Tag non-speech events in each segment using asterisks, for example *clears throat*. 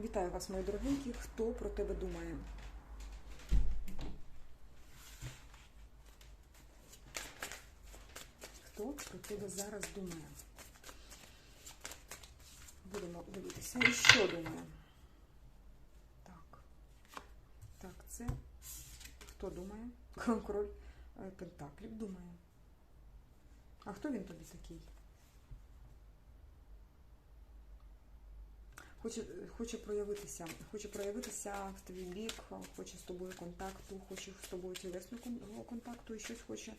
Вітаю вас, мої дорогенькі. Хто про тебе думає? Хто про тебе зараз думає? Будемо дивитися. І що думає? Так. Так, це хто думає? *laughs* Король е, Пентаклів думає. А хто він тобі такий? Хоче, хоче проявитися, хоче проявитися в твій бік, хоче з тобою контакту, хоче з тобою тілесного контакту і щось хоче,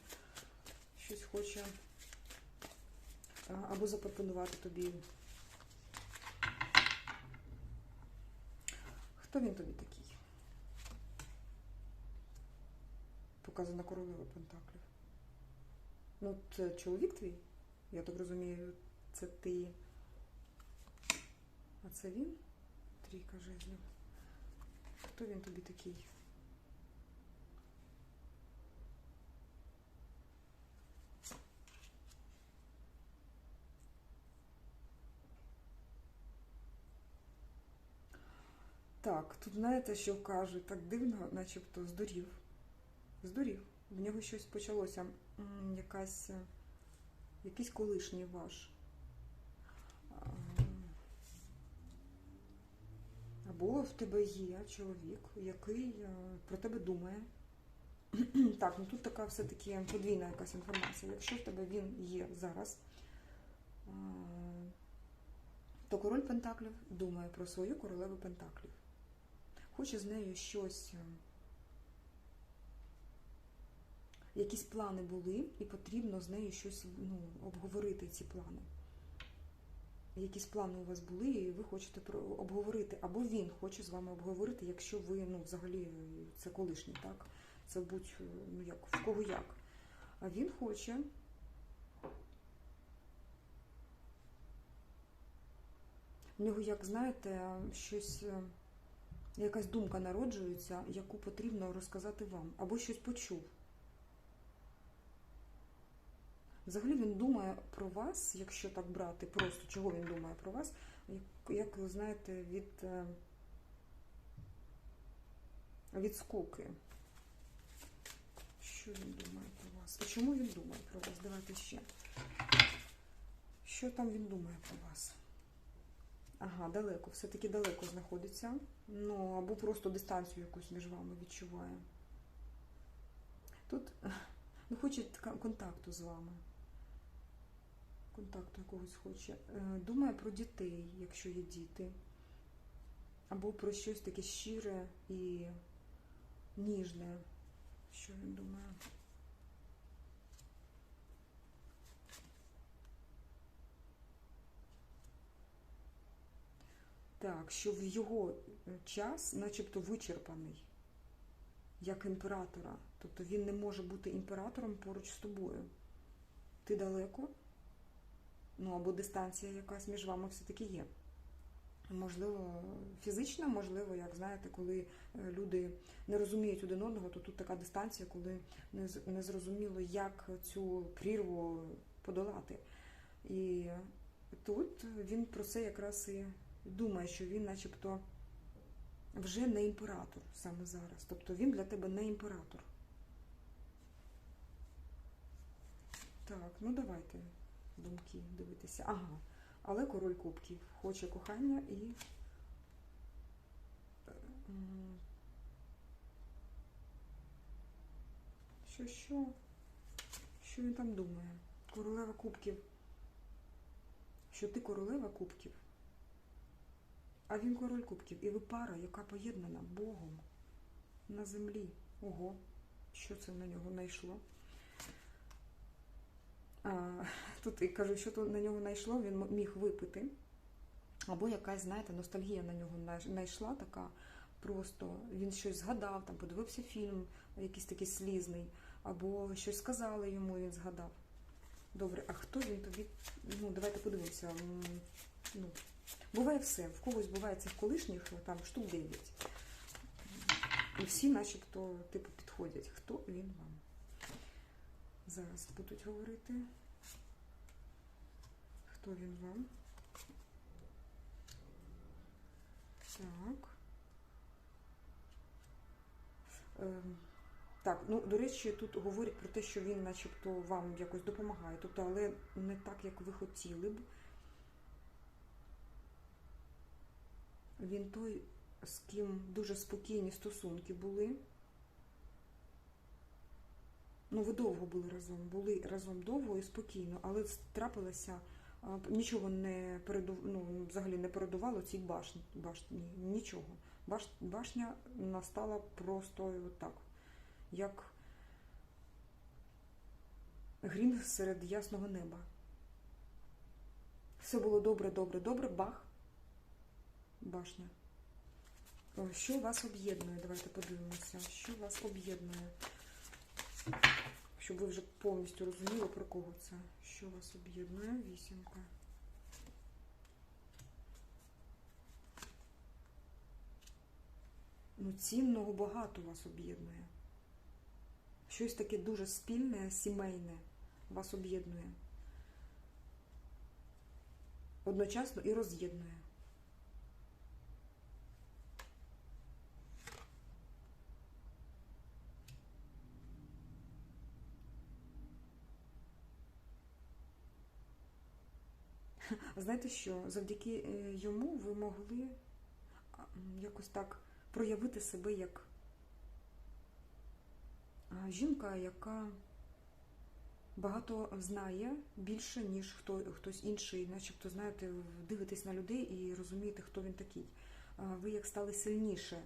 щось хоче або запропонувати тобі. Хто він тобі такий? Показана королева Пентаклів. Ну, це чоловік твій? Я так розумію, це ти. А це він? Трійка жезлів. Хто він тобі такий? Так, тут знаєте, що кажуть, так дивно, начебто здурів. Здурів. В нього щось почалося. Якась, е, якийсь колишній ваш. Або в тебе є чоловік, який е, про тебе думає. *clears throat* Так, ну тут така все-таки подвійна якась інформація. Якщо в тебе він є зараз, е, то король Пентаклів думає про свою королеву Пентаклів. Хоче з нею щось. е, Якісь плани були, і потрібно з нею щось ну, обговорити ці плани якісь плани у вас були, і ви хочете обговорити, або він хоче з вами обговорити, якщо ви ну, взагалі це колишній, так? Це будь ну як в кого як. А він хоче. В нього, як знаєте, щось, е, якась думка народжується, яку потрібно розказати вам, або щось почув. Взагалі він думає про вас, якщо так брати, просто чого він думає про вас, як, ви знаєте, від, е, від скуки. Що він думає про вас? І чому він думає про вас? Давайте ще. Що там він думає про вас? Ага, далеко, все-таки далеко знаходиться. Ну, або просто дистанцію якусь між вами відчуває. Тут ну, хоче контакту з вами контакту якогось хоче. Е, Думає про дітей, якщо є діти. Або про щось таке щире і ніжне. Що він думає? Так, що в його е, час начебто вичерпаний, як імператора. Тобто він не може бути імператором поруч з тобою. Ти далеко, ну або дистанція якась між вами все-таки є. Можливо, фізична, можливо, як знаєте, коли е, люди не розуміють один одного, то тут така дистанція, коли не зрозуміло, як цю прірву подолати. І тут він про це якраз і думає, що він начебто вже не імператор саме зараз. Тобто він для тебе не імператор. Так, ну давайте думки дивитися. Ага. Але король кубків хоче кохання і. е, Що, що? Що він там думає? Королева кубків. Що ти королева кубків? А він король кубків. І ви пара, яка поєднана Богом на землі. Ого, що це на нього знайшло? *laughs* Тут і кажу, що тут на нього знайшло, він міг випити. Або якась, знаєте, ностальгія на нього най- знайшла така. Просто він щось згадав, там подивився фільм, якийсь такий слізний, або щось сказали йому, він згадав. Добре, а хто він тобі? Ну, давайте подивимося. Ну, буває все. В когось буває цих колишніх там штук 9. І всі, начебто, типу, підходять. Хто він вам? Зараз будуть говорити. Хто він вам? Так. Ем, Так, ну, до речі, тут говорять про те, що він начебто вам якось допомагає, тобто, але не так, як ви хотіли б. Він той, з ким дуже спокійні стосунки були. Ну, ви довго були разом, були разом довго і спокійно, але трапилося, нічого не переду, ну, взагалі не передувало цій башні, башні нічого. Баш, башня настала просто отак, як грім серед ясного неба. Все було добре, добре, добре, бах, башня. Що вас об'єднує? Давайте подивимося, що вас об'єднує. Щоб ви вже повністю розуміли, про кого це. Що вас об'єднує? Вісімка. Ну, цінного багато вас об'єднує. Щось таке дуже спільне, сімейне вас об'єднує. Одночасно і роз'єднує. Знаєте що? Завдяки е, йому ви могли якось так проявити себе як жінка, яка багато знає більше, ніж хто, хтось інший, начебто, знаєте, дивитесь на людей і розумієте, хто він такий. Ви як стали сильніше.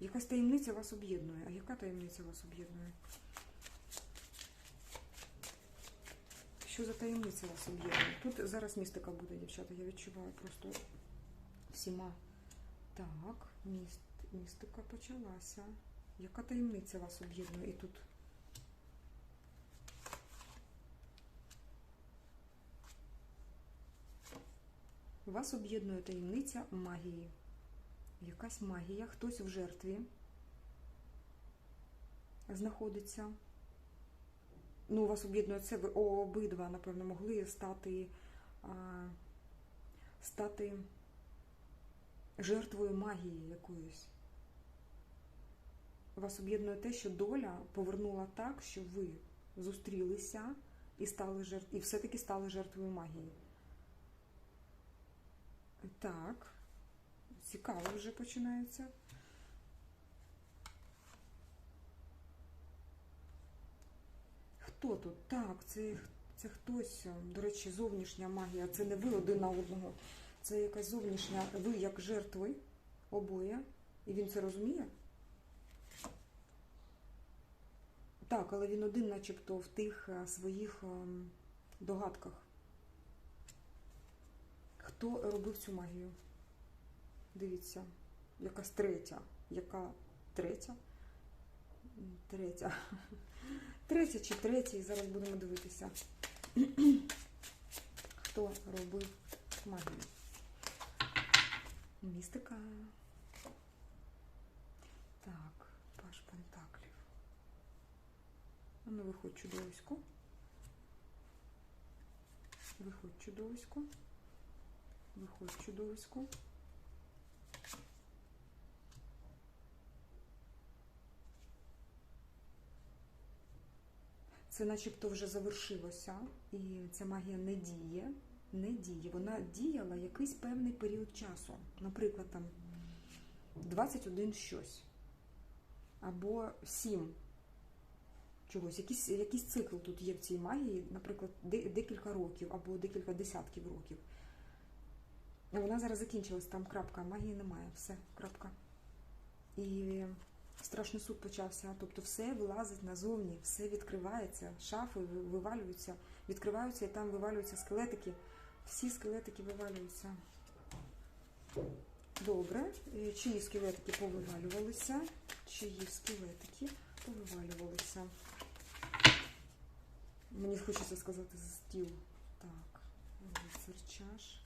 Якась таємниця вас об'єднує. А яка таємниця вас об'єднує? Що за таємниця вас об'єднує? Тут зараз містика буде, дівчата, я відчуваю просто всіма. Так, міст, містика почалася. Яка таємниця вас об'єднує? І тут. Вас об'єднує таємниця магії. Якась магія, хтось в жертві знаходиться. Ну, вас об'єднує це, ви обидва, напевно, могли стати, а, стати жертвою магії якоїсь. Вас об'єднує те, що доля повернула так, що ви зустрілися і стали жертв... і все-таки стали жертвою магії. Так, цікаво вже починається. Хто тут? Так, це, це хтось, до речі, зовнішня магія. Це не ви один на одного. Це якась зовнішня, ви як жертви обоє. І він це розуміє? Так, але він один, начебто, в тих е, своїх ем, догадках. Хто робив цю магію? Дивіться, якась третя. Яка третя? Третя. *laughs* Третя чи третій, зараз будемо дивитися. Хто робив магію? Містика. Так, Паш Пентаклів. А ну виходь чудовисько. Виходь чудовисько. Виходь чудовисько. Це начебто вже завершилося, і ця магія не діє. Не діє. Вона діяла якийсь певний період часу. Наприклад, там 21 щось. Або 7 чогось. Якийсь, якийсь цикл тут є в цій магії, наприклад, декілька років або декілька десятків років. Вона зараз закінчилась, там крапка, магії немає, все, крапка. І страшний суд почався. Тобто все вилазить назовні, все відкривається, шафи вивалюються, відкриваються і там вивалюються скелетики. Всі скелетики вивалюються. Добре. Чиї скелетики повивалювалися? Чиї скелетики повивалювалися? Мені хочеться сказати за стіл. Так, лицар чаш.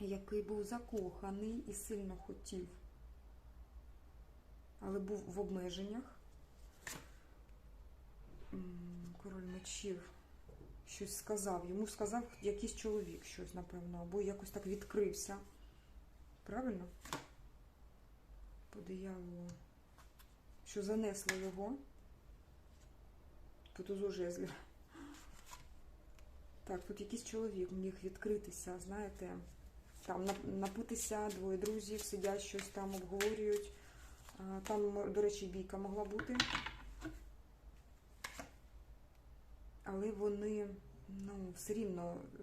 Який був закоханий і сильно хотів але був в обмеженнях. Король мечів. щось сказав. Йому сказав якийсь чоловік щось, напевно, або якось так відкрився. Правильно? По дияволу. Що занесло його. Тузу жезлів. Так, тут якийсь чоловік міг відкритися, знаєте, там нап- напитися, двоє друзів сидять, щось там обговорюють. Там, до речі, бійка могла бути. Але вони, ну, все рівно е,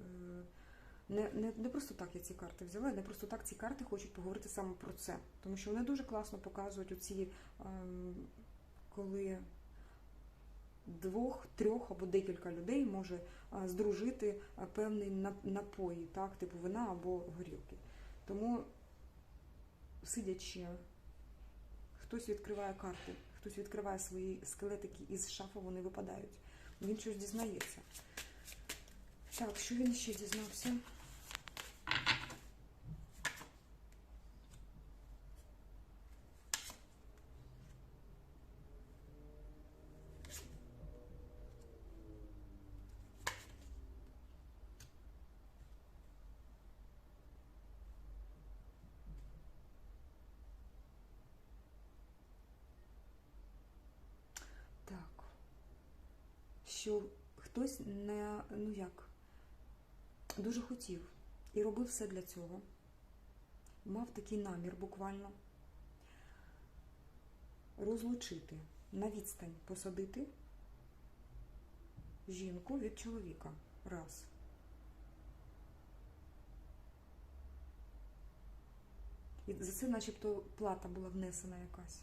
не, не, не просто так я ці карти взяла, не просто так ці карти хочуть поговорити саме про це. Тому що вони дуже класно показують оці, ем, коли двох, трьох або декілька людей може здружити певний напої, так, типу вина або горілки. Тому, сидячи, хтось відкриває карти, хтось відкриває свої скелетики із шафи, вони випадають. Він щось дізнається. Так, що він ще дізнався? Так. Що хтось не, ну як, дуже хотів і робив все для цього. Мав такий намір буквально розлучити, на відстань посадити жінку від чоловіка. Раз. І за це начебто плата була внесена якась.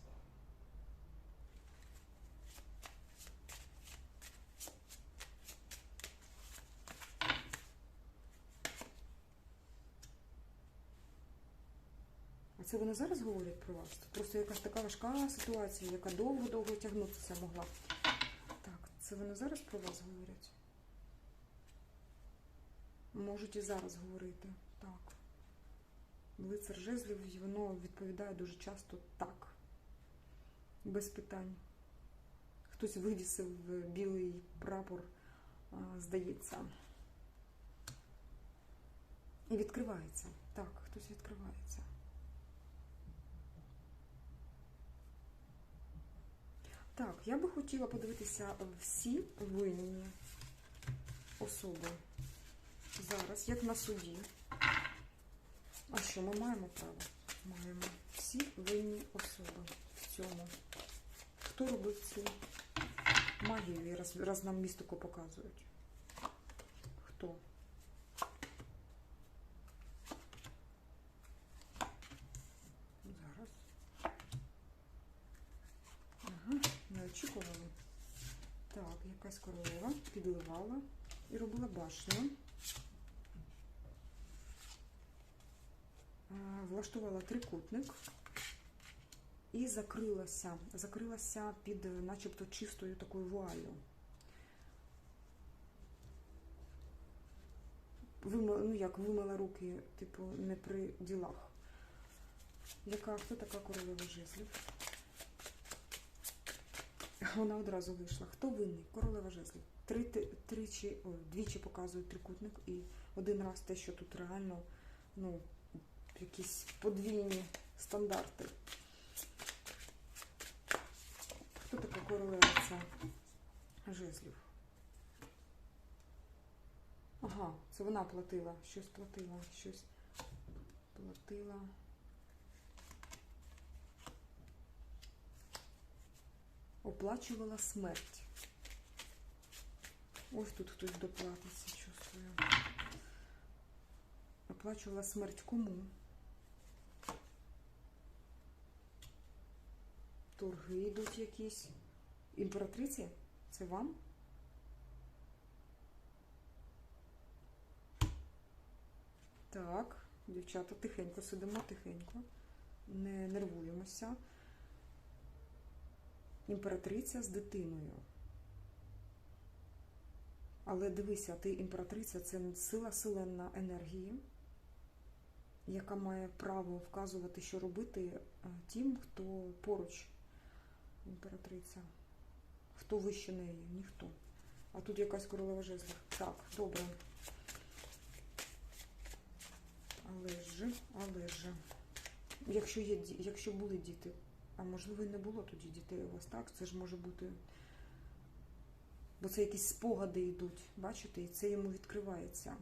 Це вони зараз говорять про вас? Просто якась така важка ситуація, яка довго-довго тягнутися могла. Так, це вони зараз про вас говорять? Можуть і зараз говорити. Так. Лицар жезлів, воно відповідає дуже часто так. Без питань. Хтось вивісив білий прапор, здається. І відкривається. Так, хтось відкривається. Так, я би хотіла подивитися всі винні особи зараз, як на суді. А що ми маємо право? Маємо всі винні особи в цьому. Хто робив цю магію, раз, раз нам містику показують? Хто? Зараз. Ага, не очікували. Так, якась королева підливала і робила башню. Влаштувала трикутник і закрилася. Закрилася під начебто чистою такою вуалью. Вимила, ну як, вимила руки, типу, не при ділах. Яка хто така королева жезлів? Вона одразу вийшла. Хто винний? Королева жезлів. Три, тричі, ой, двічі показують трикутник і один раз те, що тут реально, ну, якісь подвійні стандарти. Хто така королева ця жезлів? Ага, це вона платила, щось платила, щось платила. Оплачувала смерть. Ось тут хтось доплатиться, чувствую. Оплачувала смерть кому? Торги йдуть якісь. Імператриці? Це вам? Так, дівчата, тихенько сидимо, тихенько. Не нервуємося. Імператриця з дитиною. Але дивися, ти імператриця це сила селенна енергії, яка має право вказувати, що робити е, тим, хто поруч імператриця. Хто вище неї? Ніхто. А тут якась королева жезлів. Так, добре. Але ж, але ж. Якщо є якщо були діти, а можливо і не було тоді дітей у вас, так? Це ж може бути. Бо це якісь спогади йдуть, бачите, і це йому відкривається.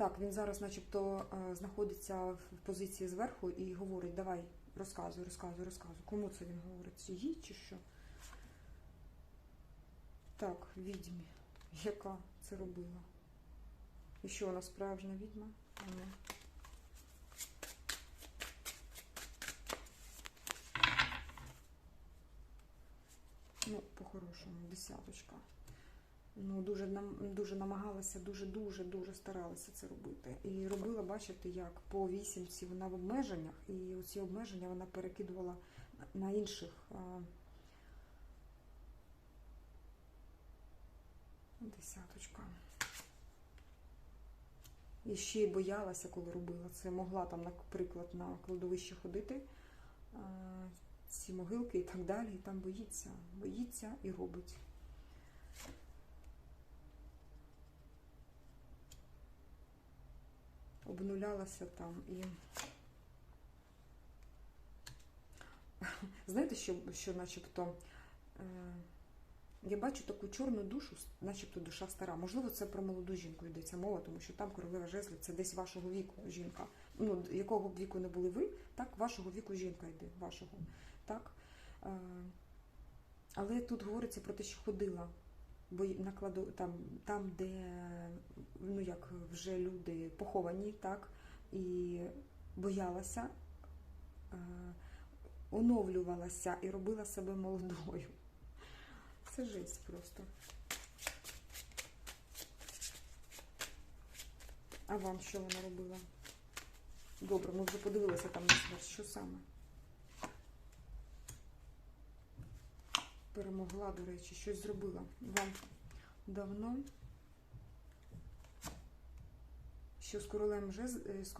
Так, він зараз, начебто, е, знаходиться в позиції зверху і говорить: давай, розказуй, розказуй, розказуй. Кому це він говорить? Їй чи що? Так, відьмі. Яка це робила? І що вона справжня відьма? А ну. По-хорошому, десяточка. Ну, дуже дуже намагалася, дуже дуже дуже старалася це робити. І робила, бачите, як по вісімці вона в обмеженнях, і ці обмеження вона перекидувала на інших. Десяточка. І ще й боялася, коли робила це. Могла там, наприклад, на кладовище ходити, а, ці могилки і так далі. І там боїться, боїться і робить. Обнулялася там і. *laughs* Знаєте, що, що начебто. Я бачу таку чорну душу, начебто душа стара. Можливо, це про молоду жінку йдеться мова, тому що там королева жезлів це десь вашого віку жінка. Ну, якого б віку не були ви, так вашого віку жінка йде, вашого. Так? Е, але тут говориться про те, що ходила. Бо накладу там, там, де ну як вже люди поховані, так, і боялася, е, оновлювалася і робила себе молодою. Це жесть просто. А вам що вона робила? Добре, ми вже подивилися там на смерть. Що саме? Перемогла, до речі, щось зробила. Вам давно. Що з королем жез... е, з королем